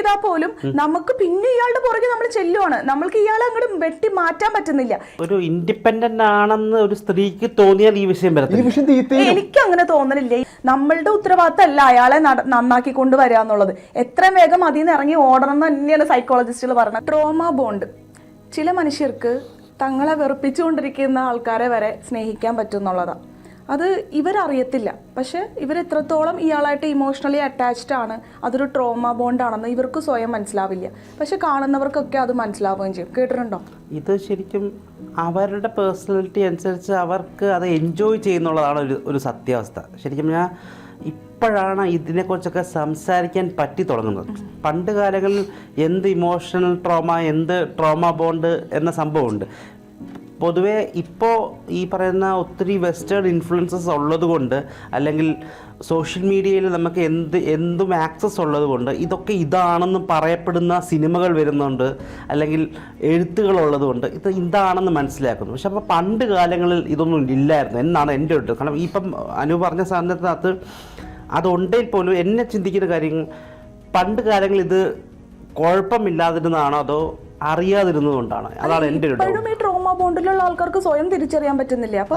ചെയ്താൽ പോലും നമുക്ക് പിന്നെ ഇയാളുടെ പുറകെ നമ്മൾ ചെല്ലുവാണ്. നമ്മൾക്ക് ഇയാളെ അങ്ങോട്ട് വെട്ടി മാറ്റാൻ പറ്റുന്നില്ല. ഒരു ഇൻഡിപെൻഡന്റ് ആണെന്ന് ഒരു സ്ത്രീക്ക് തോന്നിയാൽ ഈ വിഷയം ഈ വിഷയം എനിക്ക് അങ്ങനെ തോന്നലില്ല നമ്മളുടെ ഉത്തരവാദിത്തമല്ല അയാളെ നട- നന്നാക്കി കൊണ്ടുവരിക എന്നുള്ളത്. എത്രയും വേഗം അതിൽ നിന്ന് ഇറങ്ങി ഓടണം എന്ന് തന്നെയാണ് സൈക്കോളജിസ്റ്റുകൾ പറഞ്ഞത്. ട്രോമ ബോണ്ട് ചില മനുഷ്യർക്ക് തങ്ങളെ വെറുപ്പിച്ചുകൊണ്ടിരിക്കുന്ന ആൾക്കാരെ വരെ സ്നേഹിക്കാൻ പറ്റും എന്നുള്ളതാണ് അത് ഇവരറിയത്തില്ല. പക്ഷേ ഇവർ എത്രത്തോളം ഇയാളായിട്ട് ഇമോഷണലി അറ്റാച്ച്ഡ് ആണ് അതൊരു ട്രോമ ബോണ്ടാണെന്ന് ഇവർക്ക് സ്വയം മനസ്സിലാവില്ല. പക്ഷെ കാണുന്നവർക്കൊക്കെ അത് മനസ്സിലാവുകയും ചെയ്യും. കേട്ടിട്ടുണ്ടോ? ഇത് ശരിക്കും അവരുടെ പേഴ്സണാലിറ്റി അനുസരിച്ച് അവർക്ക് അത് എൻജോയ് ചെയ്യുന്നുള്ളതാണ് ഒരു ഒരു സത്യാവസ്ഥ. ശരിക്കും ഞാൻ ഇപ്പോഴാണ് ഇതിനെക്കുറിച്ചൊക്കെ സംസാരിക്കാൻ പറ്റി തുടങ്ങുന്നത്. പണ്ട് കാലങ്ങളിൽ എന്ത് ഇമോഷണൽ ട്രോമ എന്ത് ട്രോമ ബോണ്ട് എന്ന സംഭവമുണ്ട്. പൊതുവേ ഇപ്പോൾ ഈ പറയുന്ന ഒത്തിരി വെസ്റ്റേൺ ഇൻഫ്ലുവൻസസ് ഉള്ളത് കൊണ്ട് അല്ലെങ്കിൽ സോഷ്യൽ മീഡിയയിൽ നമുക്ക് എന്ത് എന്തും ആക്സസ് ഉള്ളത് കൊണ്ട് ഇതൊക്കെ ഇതാണെന്ന് പറയപ്പെടുന്ന സിനിമകൾ വരുന്നുണ്ട് അല്ലെങ്കിൽ എഴുത്തുകൾ ഉള്ളത് കൊണ്ട് ഇത് ഇതാണെന്ന് മനസ്സിലാക്കുന്നു. പക്ഷെ അപ്പോൾ പണ്ട് കാലങ്ങളിൽ ഇതൊന്നും ഇല്ലായിരുന്നു. എന്നാണ് എന്റെ ഒരു. കാരണം ഇപ്പം അനു പറഞ്ഞ സാധനത്തിനകത്ത് അതുണ്ടെങ്കിൽ പോലും എന്നെ ചിന്തിക്കുന്ന കാര്യങ്ങൾ പണ്ട് കാലങ്ങളിൽ ഇത് കുഴപ്പമില്ലാതിരുന്നതാണോ അതോ അറിയാതിരുന്നതുകൊണ്ടാണ്. അതാണ് എന്റെ ഒരു ട്രോമ ബോണ്ടിലുള്ള ആൾക്കാർക്ക് സ്വയം തിരിച്ചറിയാൻ പറ്റുന്നില്ല? അപ്പൊ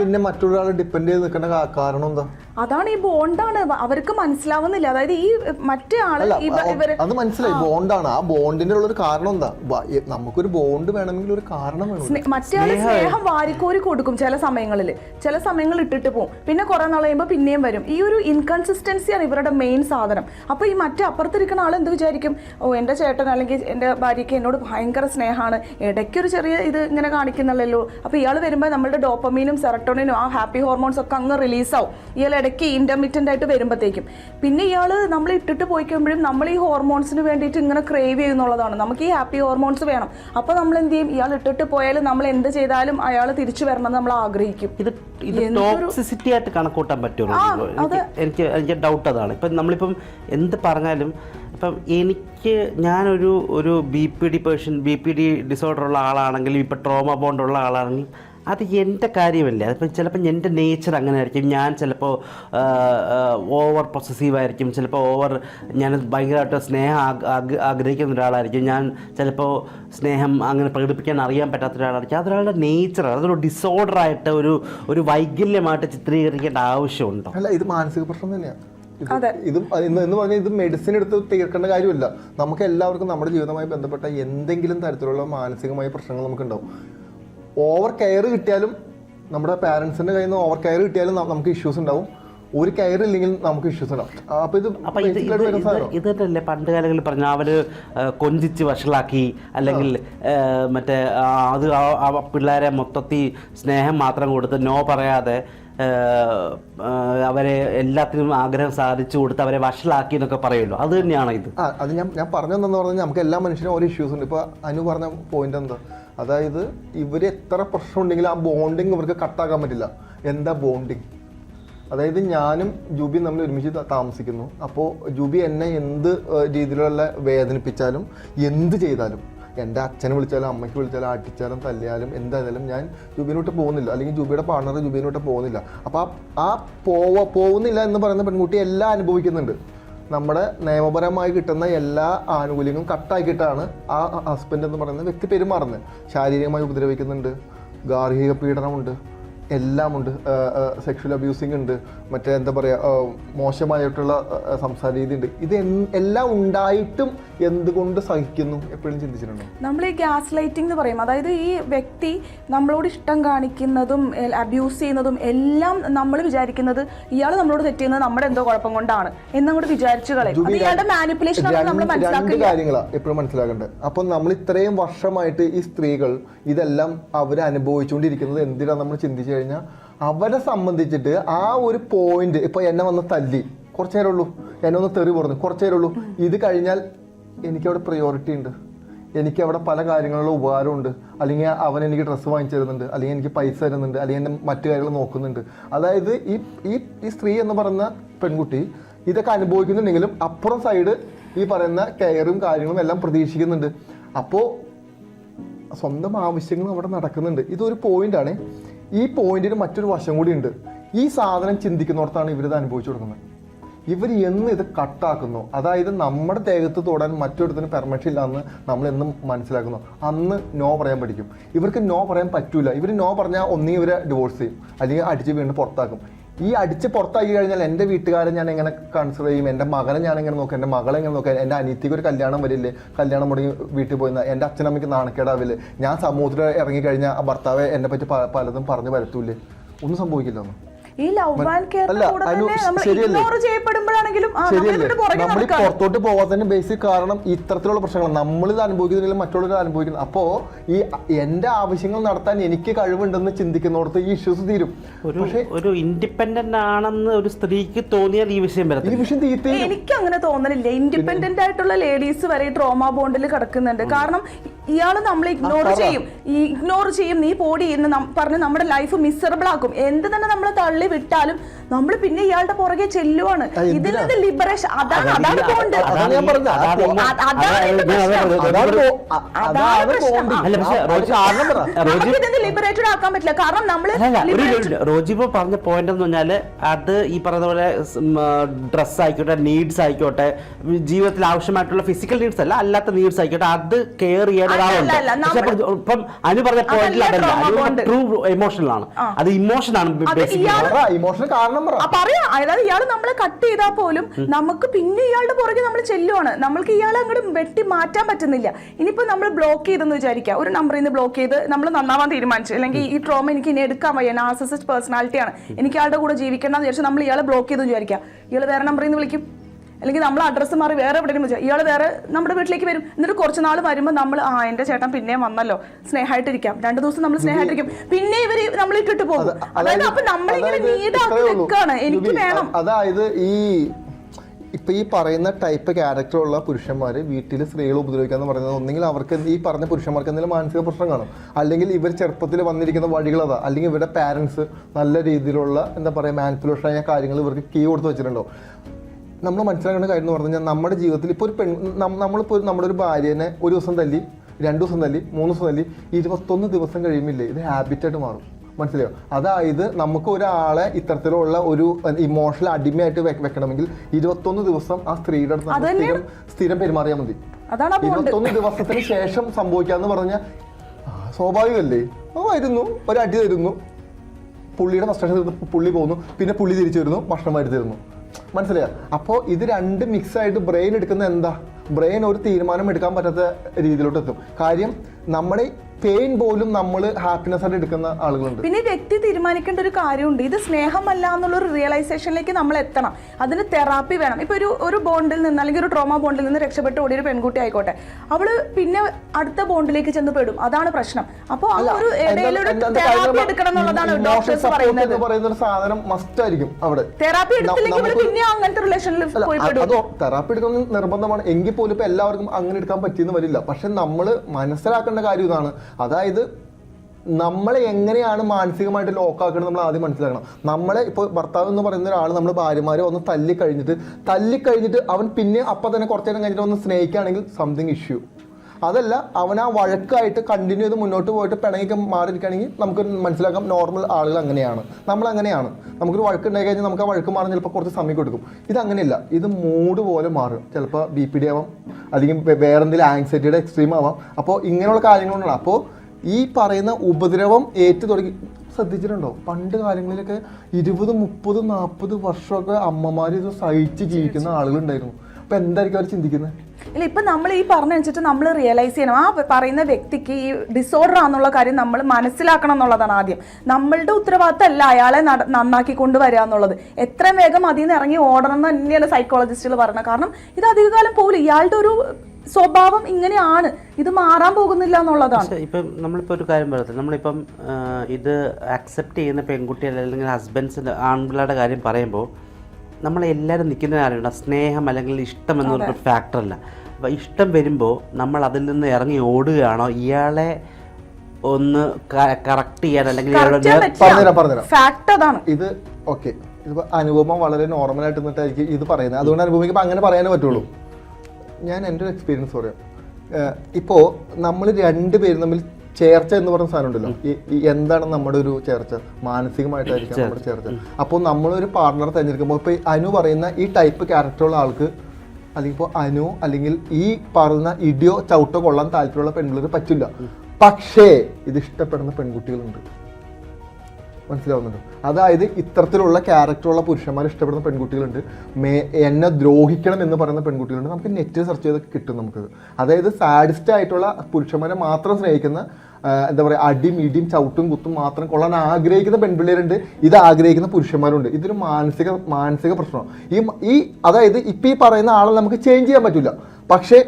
പിന്നെ മറ്റൊരാളെ ഡിപ്പെൻഡ് ചെയ്ത് നിൽക്കേണ്ട കാരണം എന്താ? അതാണ് ഈ ബോണ്ടാണ്. അവർക്ക് മനസ്സിലാവുന്നില്ല. അതായത് ഈ മറ്റേ ആൾ അത് മനസ്സിലായി. ബോണ്ടാണ്. ആ ബോണ്ടിന്റെ ഉള്ള ഒരു കാരണം എന്താ? നമുക്കൊരു ബോണ്ട് വേണമെങ്കിൽ ഒരു കാരണം വേണം. മറ്റേ ആൾ സ്നേഹം. വാരിക്കോരി കൊടുക്കും ചില സമയങ്ങളിൽ ചില സമയങ്ങളിൽ ഇട്ടിട്ട് പോകും പിന്നെ കുറെ നാൾ കഴിയുമ്പോൾ പിന്നെയും വരും. ഈ ഒരു ഇൻകൺസിസ്റ്റൻസിയാണ് ഇവരുടെ മെയിൻ സാധനം. അപ്പൊ ഈ മറ്റേ അപ്പുറത്തിരിക്കുന്ന ആൾ എന്ത് വിചാരിക്കും? ഓ എന്റെ ചേട്ടൻ അല്ലെങ്കിൽ എന്റെ ഭാര്യയ്ക്ക് എന്നോട് ഭയങ്കര സ്നേഹമാണ്. ഇടയ്ക്കൊരു ചെറിയ ഇത് ഇങ്ങനെ കാണിക്കുന്നുള്ളല്ലോ. അപ്പൊ ഇയാൾ വരുമ്പോൾ നമ്മുടെ ഡോപ്പമീനും സെറട്ടോണിനും ആ ഹാപ്പി ഹോർമോൺസ് ഒക്കെ അങ്ങ് റിലീസ് ആവും. ഇയാൾ ഇടയ്ക്ക് ഇന്റർമീഡിയന്റ് ആയിട്ട് വരുമ്പോഴത്തേക്കും പിന്നെ ഇയാൾ നമ്മൾ ഇട്ടിട്ട് പോയി കഴിയുമ്പോഴും നമ്മൾ ഈ ഹോർമോൺസിന് വേണ്ടിയിട്ട് ഇങ്ങനെ ക്രേവ് ചെയ്യുന്നുള്ളതാണ് നമുക്ക് ഈ ഹാപ്പി ഹോർമോൺസ് വേണം. അപ്പോൾ നമ്മൾ എന്ത് ചെയ്യും? ഇയാൾ ഇട്ടിട്ട് പോയാലും നമ്മൾ എന്ത് ചെയ്താലും അയാൾ തിരിച്ചു വരണം നമ്മൾ ആഗ്രഹിക്കും. ഇത് ഇത് ടോക്സിസിറ്റി ആയിട്ട് കണക്കൂട്ടാൻ പറ്റുമോ എനിക്ക് എനിക്ക് ഡൗട്ട് അതാണ്. ഇപ്പം നമ്മളിപ്പം എന്ത് പറഞ്ഞാലും ഇപ്പം എനിക്ക് ഞാനൊരു ഒരു B P D person B P D disorder ഉള്ള ആളാണെങ്കിലും ഇപ്പം ട്രോമ ബോണ്ട് ഉള്ള ആളാണെങ്കിൽ അത് എന്റെ കാര്യമല്ലേ? അതിപ്പം ചിലപ്പോൾ എന്റെ നേച്ചർ അങ്ങനെ ആയിരിക്കും ഞാൻ ചിലപ്പോൾ ഓവർ പൊസസീവ് ആയിരിക്കും. ചിലപ്പോൾ ഓവർ ഞാൻ ഭയങ്കരമായിട്ട് സ്നേഹം ആഗ്- ആഗ്- ആഗ്രഹിക്കുന്ന ഒരാളായിരിക്കും. ഞാൻ ചിലപ്പോൾ സ്നേഹം അങ്ങനെ പ്രകടിപ്പിക്കാൻ അറിയാൻ പറ്റാത്ത ഒരാളായിരിക്കും. അതൊരാളുടെ നേച്ചർ അതൊരു ഡിസോർഡർ ആയിട്ട് ഒരു ഒരു വൈകല്യമായിട്ട് ചിത്രീകരിക്കേണ്ട ആവശ്യമുണ്ടോ? അല്ല ഇത് മാനസിക പ്രശ്നം തന്നെയാണ് ഇത് ഇത് എന്ന് എന്ന് പറഞ്ഞാൽ ഇത് മെഡിസിൻ എടുത്ത് തീർക്കേണ്ട കാര്യമില്ല. നമുക്ക് എല്ലാവർക്കും നമ്മുടെ ജീവിതവുമായി ബന്ധപ്പെട്ട എന്തെങ്കിലും തരത്തിലുള്ള മാനസികമായ പ്രശ്നങ്ങൾ നമുക്കുണ്ടാവും. ഓവർ കെയർ കിട്ടിയാലും നമ്മുടെ പാരൻസിന്റെ കയ്യിൽ നിന്ന് ഓവർ കെയർ കിട്ടിയാലും നമുക്ക് ഇഷ്യൂസ് ഉണ്ടാവും. ഒരു കെയർ ഇല്ലെങ്കിൽ നമുക്ക് ഇഷ്യൂസ് ഉണ്ടാവും. ഇത് ഇത് പണ്ട് കാലങ്ങളിൽ പറഞ്ഞ അവർ കൊഞ്ചിച്ച് വഷളാക്കി അല്ലെങ്കിൽ മറ്റേ അത് ആ- പിള്ളേരെ മൊത്തത്തിൽ സ്നേഹം മാത്രം കൊടുത്ത് നോ പറയാതെ അവരെ എല്ലാത്തിനും ആഗ്രഹം സാധിച്ചു കൊടുത്ത് അവരെ വഷളാക്കി എന്നൊക്കെ പറയുമല്ലോ. അത് തന്നെയാണ് ഇത്? അത് ഞാൻ ഞാൻ പറഞ്ഞതെന്ന് പറഞ്ഞാൽ നമുക്ക് എല്ലാ മനുഷ്യനും ഓരോ ഇഷ്യൂസ് ഉണ്ട്. ഇപ്പൊ അനു പറഞ്ഞ പോയിന്റ് എന്താ? അതായത് ഇവർ എത്ര പ്രശ്നം ഉണ്ടെങ്കിലും ആ ബോണ്ടിങ് ഇവർക്ക് കട്ടാക്കാൻ പറ്റില്ല. എന്താ ബോണ്ടിങ് അതായത് ഞാനും ജൂബി നമ്മൾ ഒരുമിച്ച് താമസിക്കുന്നു. അപ്പോൾ ജൂബി എന്നെ എന്ത് രീതിയിലുള്ള വേദനിപ്പിച്ചാലും എന്ത് ചെയ്താലും എന്റെ അച്ഛനെ വിളിച്ചാലും അമ്മയ്ക്ക് വിളിച്ചാലും അടിച്ചാലും തല്ലിയാലും എന്തായാലും ഞാൻ ജൂബിനോട്ട് പോകുന്നില്ല. അല്ലെങ്കിൽ ജൂബിയുടെ പാർട്ണർ ജൂബിനോട്ട് പോകുന്നില്ല. അപ്പോൾ ആ പോവ പോകുന്നില്ല എന്ന് പറയുന്ന പെൺകുട്ടി എല്ലാം അനുഭവിക്കുന്നുണ്ട്. നമ്മുടെ നിയമപരമായി കിട്ടുന്ന എല്ലാ ആനുകൂല്യങ്ങളും കട്ടാക്കിയിട്ടാണ് ആ ഹസ്ബൻഡ് എന്ന് പറയുന്ന വ്യക്തി പെരുമാറുന്നത്. ശാരീരികമായി ഉപദ്രവിക്കുന്നുണ്ട്. ഗാർഹിക പീഡനമുണ്ട്. എല്ലാമുണ്ട്. സെക്ഷൽ അബ്യൂസിങ് ഉണ്ട്. മറ്റേ എന്താ പറയുക മോശമായിട്ടുള്ള സംസാര രീതി ഉണ്ട് ഇത് എല്ലാം ഉണ്ടായിട്ടും എന്തുകൊണ്ട് സഹിക്കുന്നു? എപ്പോഴും ചിന്തിച്ചിട്ടുണ്ടോ? നമ്മൾ ഈ ഗ്യാസ് ലൈറ്റിംഗ് എന്ന് പറയും. അതായത് ഈ വ്യക്തി നമ്മളോട് ഇഷ്ടം കാണിക്കുന്നതും അബ്യൂസ് ചെയ്യുന്നതും എല്ലാം നമ്മൾ വിചാരിക്കുന്നത് ഇയാൾ നമ്മളോട് തെറ്റ് ചെയ്യുന്നത് നമ്മുടെ എന്തോ കുഴപ്പം കൊണ്ടാണ് എന്നങ്ങോട്ട് വിചാരിച്ചു കളയും. അത് ഇയാളുടെ മാനിപ്പുലേഷൻ നമ്മൾ കാര്യങ്ങളാണ് എപ്പോഴും മനസ്സിലാക്കേണ്ടത്. അപ്പം നമ്മൾ ഇത്രയും വർഷമായിട്ട് ഈ സ്ത്രീകൾ ഇതെല്ലാം അവർ അനുഭവിച്ചുകൊണ്ടിരിക്കുന്നത് എന്തിനാണ് നമ്മൾ ചിന്തിച്ചു കഴിഞ്ഞാൽ അവരെ സംബന്ധിച്ചിട്ട് ആ ഒരു പോയിന്റ് ഇപ്പൊ എന്നെ വന്ന് തല്ലി. കുറച്ചു നേരം ഉള്ളൂ എന്നെ ഒന്ന് തെറി പറഞ്ഞു. കുറച്ചു ഉള്ളൂ ഇത് കഴിഞ്ഞാൽ എനിക്കവിടെ പ്രയോറിറ്റി ഉണ്ട്. എനിക്ക് അവിടെ പല കാര്യങ്ങളിലും ഉപകാരമുണ്ട്. അല്ലെങ്കിൽ അവൻ എനിക്ക് ഡ്രസ്സ് വാങ്ങിച്ചു തരുന്നുണ്ട്. അല്ലെങ്കിൽ എനിക്ക് പൈസ തരുന്നുണ്ട്. അല്ലെങ്കിൽ എന്നെ മറ്റു കാര്യങ്ങൾ നോക്കുന്നുണ്ട്. അതായത് ഈ ഈ ഈ സ്ത്രീ എന്ന് പറയുന്ന പെൺകുട്ടി ഇതൊക്കെ അനുഭവിക്കുന്നുണ്ടെങ്കിലും അപ്പുറം സൈഡ് ഈ പറയുന്ന കെയറും കാര്യങ്ങളും എല്ലാം പ്രതീക്ഷിക്കുന്നുണ്ട്. അപ്പോൾ സ്വന്തം ആവശ്യങ്ങൾ അവിടെ നടക്കുന്നുണ്ട്. ഇതൊരു പോയിന്റ് ആണ്. ഈ പോയിന്റിന് മറ്റൊരു വശം കൂടി ഉണ്ട്. ഈ സാധനം ചിന്തിക്കുന്നിടത്താണ് ഇവരിത് അനുഭവിച്ചു കൊടുക്കുന്നത് ഇവർ എന്ന് ഇത് കട്ടാക്കുന്നു. അതായത് നമ്മുടെ ദേഹത്ത് തോടാൻ മറ്റൊരുത്തിന് പെർമിഷൻ ഇല്ലാന്ന് നമ്മൾ എന്നും മനസ്സിലാക്കുന്നു. അന്ന് നോ പറയാൻ പഠിക്കും. ഇവർക്ക് നോ പറയാൻ പറ്റൂല. ഇവർ നോ പറഞ്ഞാൽ ഒന്നീ ഇവരെ ഡിവോഴ്സ് ചെയ്യും. അല്ലെങ്കിൽ അടിച്ച് വീണ്ടും പുറത്താക്കും. ഈ അടിച്ച് പുറത്താക്കി കഴിഞ്ഞാൽ എന്റെ വീട്ടുകാരെ ഞാൻ എങ്ങനെ കൺസിഡർ ചെയ്യും? എന്റെ മകനെ ഞാൻ എങ്ങനെ നോക്കാം? എന്റെ മകളെ എങ്ങനെ നോക്കാം? എന്റെ അനിയത്തിക്ക് ഒരു കല്യാണം വരില്ലേ? കല്യാണം മുടങ്ങി വീട്ടിൽ പോയി എന്റെ അച്ഛനമ്മയ്ക്ക് നാണക്കേടാവില്ല? ഞാൻ സമൂഹത്തിൽ ഇറങ്ങിക്കഴിഞ്ഞാൽ ആ ഭർത്താവ് എന്നെ പറ്റി പലതും പറഞ്ഞു വരത്തൂല്ലേ ഒന്നും സംഭവിക്കില്ല ഒന്നും ഈ ലവ് ആൻഡ് കൂടെ തന്നെ നമ്മൾ? ഇഗ്നോർ ചെയ്യപ്പെടുമ്പോഴാണെങ്കിലും നമ്മൾ. പുറത്തോട്ട് പോകാത്തതിന് ബേസിക് കാരണം ഇത്തരത്തിലുള്ള പ്രശ്നങ്ങൾ നമ്മൾ ഇത് അനുഭവിക്കുന്നില്ല മറ്റുള്ളവർ അനുഭവിക്കുന്നു. അപ്പോ ഈ എന്റെ ആവശ്യങ്ങൾ നടത്താൻ എനിക്ക് കഴിവുണ്ടെന്ന് ചിന്തിക്കുന്നിടത്ത് ഈ ഇഷ്യൂസ് തീരും. ഒരു ഒരു ഇൻഡിപെൻഡന്റ് ആണെന്ന് ഒരു സ്ത്രീക്ക് തോന്നിയാൽ ഈ വിഷയം ഈ വിഷയം തീർത്തേ എനിക്ക് അങ്ങനെ തോന്നലില്ല ഇൻഡിപെൻഡന്റ് ആയിട്ടുള്ള ലേഡീസ് വരെ ട്രോമ ബോണ്ടിൽ കിടക്കുന്നുണ്ട്. കാരണം ഇയാൾ നമ്മൾ ഇഗ്നോർ ചെയ്യും. ഈ ഇഗ്നോർ ചെയ്യും. നീ പോടി എന്ന് പറഞ്ഞ് നമ്മുടെ ലൈഫ് മിസറബിൾ ആക്കും. എന്ത് തന്നെ നമ്മൾ തള്ളി വിട്ടാലും നമ്മൾ പിന്നെ ഇയാളുടെ പുറകെ ചെല്ലുവാണ്. ഇതിൽ നിന്ന് ലിബറേഷൻ അതാണ് അതാണ് പോണ്ട് അതാണ് ലിബറേറ്റഡ് ആക്കാൻ പറ്റില്ല. കാരണം നമ്മൾ റോജി പറഞ്ഞ പോയിന്റ് എന്ന് പറഞ്ഞാൽ അത് ഈ പറഞ്ഞ പോലെ ഡ്രസ് ആയിക്കോട്ടെ നീഡ്സ് ആയിക്കോട്ടെ ജീവിതത്തിൽ ആവശ്യമായിട്ടുള്ള ഫിസിക്കൽ നീഡ്സ് അല്ല അല്ലാത്ത നീഡ്സ് ആയിക്കോട്ടെ അത് കെയർ ചെയ്യാൻ അല്ല, ഒരാളുണ്ട് അല്ല, പക്ഷെ നമ്മൾ- ഇപ്പം- അനു പറഞ്ഞ പോയിന്റിൽ അതല്ല. അനു ട്രൂ ഇമോഷണൽ ആണ്. അത് ഇമോഷൻ ആണ് ഇമോഷണൽ കാരണം പറയാം. അതായത് ഇയാൾ നമ്മളെ കട്ട് ചെയ്താൽ പോലും നമുക്ക് പിന്നെ ഇയാളുടെ പുറകെ നമ്മൾ ചെല്ലുവാണ്. നമ്മൾക്ക് ഇയാളെ അങ്ങോട്ട് വെട്ടി മാറ്റാൻ പറ്റുന്നില്ല. ഇനിയിപ്പോ നമ്മൾ ബ്ലോക്ക് ചെയ്തെന്ന് വിചാരിക്കാം. ഒരു നമ്പറിൽ നിന്ന് ബ്ലോക്ക് ചെയ്ത് നമ്മൾ നന്നാവാൻ തീരുമാനിച്ചു. അല്ലെങ്കിൽ ഈ ട്രോമ എനിക്ക് ഇനി എടുക്കാൻ വയ്യ. നാർസിസിസ്റ്റ് പേഴ്സണാലിറ്റി ആണ്. എനിക്ക് ഇയാളുടെ കൂടെ ജീവിക്കണം എന്ന് വിചാരിച്ചു നമ്മൾ ഇയാളെ ബ്ലോക്ക് ചെയ്തെന്ന് വിചാരിക്കാം. ഇയാൾ വേറെ നമ്പറിൽ നിന്ന് വിളിക്കും. അല്ലെങ്കിൽ നമ്മൾ അഡ്രസ്സ് മാറി വേറെ എവിടെയും വെച്ചാൽ ഇയാൾ വേറെ നമ്മുടെ വീട്ടിലേക്ക് വരും. എന്നിട്ട് കുറച്ച് നാൾ വരുമ്പോൾ നമ്മൾ ആ എന്റെ ചേട്ടൻ പിന്നെയും വന്നല്ലോ. സ്നേഹമായിട്ടിരിക്കാം രണ്ട് ദിവസം നമ്മൾ സ്നേഹമായിട്ടിരിക്കും പിന്നെ ഇവർ നമ്മൾ ഇട്ടിട്ട് പോകും. അതായത് അപ്പൊ നമ്മളിങ്ങനെ അതായത് നീടാക്കി നിൽക്കാണ്. എനിക്ക് വേണം. അതായത് ഈ ഇപ്പൊ ഈ പറയുന്ന ടൈപ്പ് ക്യാരക്ടർ ഉള്ള പുരുഷന്മാര് വീട്ടിൽ സ്ത്രീകൾ ഉപദ്രവിക്കുക എന്ന് പറയുന്നത് ഒന്നെങ്കിൽ അവർക്ക് ഈ പറഞ്ഞ പുരുഷന്മാർക്ക് എന്തെങ്കിലും മാനസിക പ്രശ്നം കാണും. അല്ലെങ്കിൽ ഇവർ ചെറുപ്പത്തിൽ വന്നിരിക്കുന്ന വഴികൾ അതാ. അല്ലെങ്കിൽ ഇവരുടെ പാരൻസ് നല്ല രീതിയിലുള്ള എന്താ പറയുക മാനിപ്പുലേഷൻ ആയ കാര്യങ്ങൾ ഇവർക്ക് കീ കൊടുത്ത് വെച്ചിട്ടുണ്ടോ? നമ്മൾ മനസ്സിലാക്കേണ്ട കാര്യം എന്ന് പറഞ്ഞു കഴിഞ്ഞാൽ നമ്മുടെ ജീവിതത്തിൽ ഇപ്പോൾ ഒരു പെൺ നമ്മളിപ്പോൾ ഒരു- നമ്മുടെ ഒരു ഭാര്യനെ ഒരു ദിവസം തല്ലി രണ്ട് ദിവസം തല്ലി മൂന്ന് ദിവസം തല്ലി ഇരുപത്തൊന്ന് ദിവസം കഴിയുമില്ലേ ഇത് ഹാബിറ്റായിട്ട് മാറും. മനസ്സിലായോ? അതായത് നമുക്ക് ഒരാളെ ഇത്തരത്തിലുള്ള ഒരു ഇമോഷണൽ അടിമയായിട്ട് വെക്കണമെങ്കിൽ ഇരുപത്തൊന്ന് ദിവസം ആ സ്ത്രീയുടെ അടുത്ത് സ്ഥിരം സ്ഥിരം പെരുമാറിയാൽ മതി. ഇരുപത്തൊന്ന് ദിവസത്തിന് ശേഷം സംഭവിക്കാന്ന് പറഞ്ഞാൽ സ്വാഭാവികമല്ലേ? ആ വരുന്നു. ഒരടി അടി തരുന്നു. പുള്ളിയുടെ ഫ്രസ്ട്രേഷൻ പുള്ളി പോകുന്നു. പിന്നെ പുള്ളി തിരിച്ചു വരുന്നു. ഭക്ഷണം വരുത്തിരുന്നു തരുന്നു. മനസ്സിലായോ? അപ്പോൾ ഇത് രണ്ട് മിക്സ് ആയിട്ട് ബ്രെയിൻ എടുക്കുന്ന എന്താ? ബ്രെയിൻ ഒരു തീരുമാനം എടുക്കാൻ പറ്റാത്ത രീതിയിലോട്ട് എത്തും കാര്യം നമ്മുടെ പെയിൻ പോലും നമ്മൾ ഹാപ്പിനെസ് ആയിട്ട് എടുക്കുന്ന ആളുകളുണ്ട്. പിന്നെ വ്യക്തി തീരുമാനിക്കേണ്ട ഒരു കാര്യമുണ്ട്. ഇത് സ്നേഹമല്ല എന്നുള്ള ഒരു റിയലൈസേഷനിലേക്ക് നമ്മൾ എത്തണം. അതിന് തെറാപ്പി വേണം. ഇപ്പൊ ഒരു ഒരു ബോണ്ടിൽ നിന്ന് അല്ലെങ്കിൽ ഒരു ട്രോമ ബോണ്ടിൽ നിന്ന് രക്ഷപ്പെട്ട് ഓടിയ ഒരു പെൺകുട്ടി ആയിക്കോട്ടെ അവൾ പിന്നെ അടുത്ത ബോണ്ടിലേക്ക് ചെന്ന് പെടും. അതാണ് പ്രശ്നം. അപ്പോൾ ഒരു തെറാപ്പി എടുക്കണം എന്നുള്ളതാണ് ഡോക്ടേഴ്സ് പറയുന്നത്. പറയുന്ന ഒരു സാധനം മസ്റ്റ് ആയിരിക്കും അവിടെ. തെറാപ്പി എടുത്തില്ലെങ്കിൽ പിന്നെ അങ്ങനത്തെ റിലേഷനിൽ പോയി പെടും തെറാപ്പി എടുക്കുന്നത് നിർബന്ധമാണ്. എങ്കിൽ പോലും ഇപ്പൊ എല്ലാവർക്കും അങ്ങനെ എടുക്കാൻ പറ്റിയെന്ന് വരില്ല. പക്ഷെ നമ്മൾ മനസ്സിലാക്കേണ്ട കാര്യം ഇതാണ്. അതായത് നമ്മളെ എങ്ങനെയാണ് മാനസികമായിട്ട് ലോക്കാക്കുന്നത് നമ്മൾ ആദ്യം മനസ്സിലാക്കണം. നമ്മളെ ഇപ്പോൾ ഭർത്താവ് എന്ന് പറയുന്ന ഒരാൾ നമ്മൾ ഭാര്യമാരെ ഒന്ന് തല്ലിക്കഴിഞ്ഞിട്ട് തല്ലിക്കഴിഞ്ഞിട്ട് തല്ലി കഴിഞ്ഞിട്ട് അവൻ പിന്നെ അപ്പം തന്നെ കുറച്ച് നേരം കഴിഞ്ഞിട്ട് ഒന്ന് സ്നേഹിക്കുകയാണെങ്കിൽ സംതിങ് ഇഷ്യൂ അതല്ല അവൻ ആ വഴക്കായിട്ട് കണ്ടിന്യൂ ചെയ്ത് മുന്നോട്ട് പോയിട്ട് പിണങ്ങിക്ക് മാറിയിരിക്കുകയാണെങ്കിൽ നമുക്ക് മനസ്സിലാക്കാം നോർമൽ ആളുകൾ അങ്ങനെയാണ്. നമ്മൾ അങ്ങനെയാണ്. നമുക്കൊരു വഴക്ക് ഉണ്ടായി കഴിഞ്ഞാൽ നമുക്ക് ആ വഴക്ക് മാറാൻ ചിലപ്പോൾ കുറച്ച് സമയം കൊടുക്കും ഇത് അങ്ങനെയല്ല. ഇത് മൂഡ് പോലെ മാറും. ചിലപ്പോൾ ബി പി ഡി ആവാം. അല്ലെങ്കിൽ വേറെ എന്തെങ്കിലും എക്സ്ട്രീം ആവാം. അപ്പോൾ ഇങ്ങനെയുള്ള കാര്യങ്ങളുണ്ടാണ് അപ്പോൾ ഈ പറയുന്ന ഉപദ്രവം ഏറ്റു തുടങ്ങി ശ്രദ്ധിച്ചിട്ടുണ്ടോ? പണ്ട് കാലങ്ങളിലൊക്കെ ഇരുപത് മുപ്പത് നാൽപ്പത് വർഷമൊക്കെ അമ്മമാർ ഇത് സഹിച്ച് ജീവിക്കുന്ന ആളുകളുണ്ടായിരുന്നു. അപ്പോൾ എന്തായിരിക്കും അവർ ചിന്തിക്കുന്നത്? ഇല്ല ഇപ്പൊ നമ്മൾ ഈ പറഞ്ഞു വെച്ചിട്ട് നമ്മൾ റിയലൈസ് ചെയ്യണം. ആ പറയുന്ന വ്യക്തിക്ക് ഈ ഡിസോർഡർ ആണെന്നുള്ള കാര്യം നമ്മൾ മനസ്സിലാക്കണം എന്നുള്ളതാണ് ആദ്യം. നമ്മളുടെ ഉത്തരവാദിത്തം അല്ല അയാളെ നന്നാക്കി കൊണ്ടുവരിക എന്നുള്ളത്. എത്രയും വേഗം അതിൽ നിന്ന് ഇറങ്ങി ഓടണം എന്ന് തന്നെയാണ് സൈക്കോളജിസ്റ്റുകൾ പറയുന്നത് കാരണം ഇത് അധികകാലം പോലും ഇയാളുടെ ഒരു സ്വഭാവം ഇങ്ങനെയാണ്. ഇത് മാറാൻ പോകുന്നില്ല എന്നുള്ളതാണ്. ഇപ്പം നമ്മളിപ്പോൾ ഒരു കാര്യം പറയത്തില്ല നമ്മളിപ്പം ഇത് അക്സെപ്റ്റ് ചെയ്യുന്ന പെൺകുട്ടികൾ അല്ലെങ്കിൽ ഹസ്ബൻഡ്സിന്റെ ആൺപിള്ളേരുടെ കാര്യം പറയുമ്പോൾ നമ്മളെല്ലാവരും നിൽക്കുന്ന കാര്യമുണ്ട് സ്നേഹം അല്ലെങ്കിൽ ഇഷ്ടം എന്നൊരു ഫാക്ടറല്ല അപ്പോൾ ഇഷ്ടം വരുമ്പോൾ നമ്മൾ അതിൽ നിന്ന് ഇറങ്ങി ഓടുകയാണോ? ഇയാളെ ഒന്ന് കറക്റ്റ് ചെയ്യാൻ അല്ലെങ്കിൽ ഫാക്ട് അതാണ്. ഇത് ഓക്കെ ഇതിപ്പോൾ അനുഭവം വളരെ നോർമൽ ആയിട്ട് നിന്നിട്ടായിരിക്കും ഇത് പറയുന്നത്. അതുകൊണ്ട് അനുഭവിക്കുമ്പോൾ അങ്ങനെ പറയാനേ പറ്റുള്ളൂ. ഞാൻ എന്റെ ഒരു എക്സ്പീരിയൻസ് പറയാം. ഇപ്പോൾ നമ്മൾ രണ്ട് പേരും തമ്മിൽ ചേർച്ച എന്ന് പറഞ്ഞ സാധനം ഉണ്ടല്ലോ ഈ- എന്താണ് നമ്മുടെ ഒരു ചേർച്ച? മാനസികമായിട്ടായിരിക്കും നമ്മുടെ ചേർച്ച. അപ്പോൾ നമ്മളൊരു പാർട്ണർ തിരഞ്ഞെടുക്കുമ്പോൾ ഇപ്പോൾ അനു പറയുന്ന ഈ ടൈപ്പ് ക്യാരക്ടറുള്ള ആൾക്ക് അല്ലെങ്കിൽ ഇപ്പോൾ അനു അല്ലെങ്കിൽ ഈ പറയുന്ന ഇടിയോ ചവിട്ടോ കൊള്ളാൻ താല്പര്യമുള്ള പെൺപിള്ളേർ പറ്റില്ല. പക്ഷേ ഇത് ഇഷ്ടപ്പെടുന്ന പെൺകുട്ടികളുണ്ട്. മനസ്സിലാവുന്നുണ്ടോ. അതായത് ഇത്തരത്തിലുള്ള ക്യാരക്ടറുള്ള പുരുഷന്മാർ ഇഷ്ടപ്പെടുന്ന പെൺകുട്ടികളുണ്ട്. മേ എന്നെ ദ്രോഹിക്കണം എന്ന് പറയുന്ന പെൺകുട്ടികളുണ്ട്. നമുക്ക് നെറ്റ് സെർച്ച് ചെയ്തൊക്കെ കിട്ടും നമുക്ക്. അതായത് സാഡിസ്റ്റ് ആയിട്ടുള്ള പുരുഷന്മാരെ മാത്രം സ്നേഹിക്കുന്ന എന്താ പറയുക അടിയും ഇടിയും ചവിട്ടും കുത്തും മാത്രം കൊള്ളാൻ ആഗ്രഹിക്കുന്ന പെൺപിള്ളേരുണ്ട്. ഇത് ആഗ്രഹിക്കുന്ന പുരുഷന്മാരുണ്ട്. ഇതൊരു മാനസിക മാനസിക പ്രശ്നമാണ്. ഈ ഈ അതായത് ഇപ്പം ഈ പറയുന്ന ആളെ നമുക്ക് ചേഞ്ച് ചെയ്യാൻ പറ്റില്ല പക്ഷേ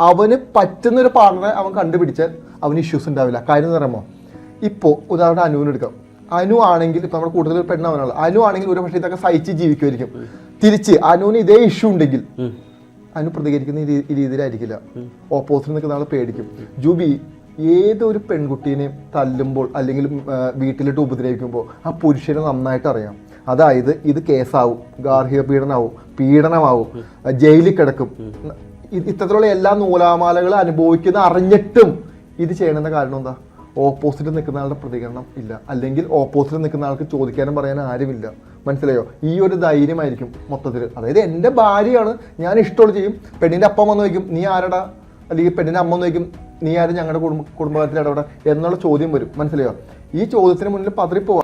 അവന് പറ്റുന്ന ഒരു പാർട്ണറെ അവൻ കണ്ടുപിടിച്ചാൽ അവന് ഇഷ്യൂസ് ഉണ്ടാവില്ല. കാര്യം എന്ന് പറയുമ്പോൾ ഇപ്പോൾ ഉദാഹരണം അനുവിന് എടുക്കാം. അനു ആണെങ്കിൽ ഇപ്പൊ നമ്മുടെ കൂടുതൽ പെണ്ണവനാണ് അനു ആണെങ്കിൽ ഒരു പക്ഷേ ഇതൊക്കെ സഹിച്ച് ജീവിക്കുമായിരിക്കും. തിരിച്ച് അനുവിന് ഇതേ ഇഷ്യൂ ഉണ്ടെങ്കിൽ അനു പ്രതികരിക്കുന്ന രീതിയിലായിരിക്കില്ല. ഓപ്പോസിറ്റ് നിൽക്കുന്ന ആൾ പേടിക്കും. ജൂബി ഏതൊരു പെൺകുട്ടീനെയും തല്ലുമ്പോൾ അല്ലെങ്കിൽ വീട്ടിലിട്ട് ഉപദ്രവിക്കുമ്പോൾ ആ പുരുഷനെ നന്നായിട്ട് അറിയാം. അതായത് ഇത് കേസാവും ഗാർഹിക പീഡനമാവും പീഡനമാവും ജയിലിൽ കിടക്കും. ഇത്തരത്തിലുള്ള എല്ലാ നൂലാമാലകളും അനുഭവിക്കുന്ന അറിഞ്ഞിട്ടും ഇത് ചെയ്യണമെന്ന കാരണം എന്താ? ഓപ്പോസിറ്റ് നിൽക്കുന്ന ആളുടെ പ്രതികരണം ഇല്ല. അല്ലെങ്കിൽ ഓപ്പോസിറ്റ് നിൽക്കുന്ന ആൾക്ക് ചോദിക്കാനും പറയാനും ആരുമില്ല. മനസ്സിലായോ? ഈ ഒരു ധൈര്യമായിരിക്കും മൊത്തത്തിൽ അതായത് എന്റെ ഭാര്യയാണ് ഞാൻ ഇഷ്ടമുള്ള ചെയ്യും. പെണ്ണിന്റെ അപ്പം വന്ന് വയ്ക്കും നീ ആരടാ? അല്ലെങ്കിൽ പെണ്ണിന്റെ അമ്മ ചോദിക്കും നീ ആരും? ഞങ്ങളുടെ കുടുംബ കുടുംബത്തിൽ ഇടപെടാം എന്നുള്ള ചോദ്യം വരും. മനസ്സിലായോ? ഈ ചോദ്യത്തിന് മുന്നിൽ പതറിപ്പോവാ.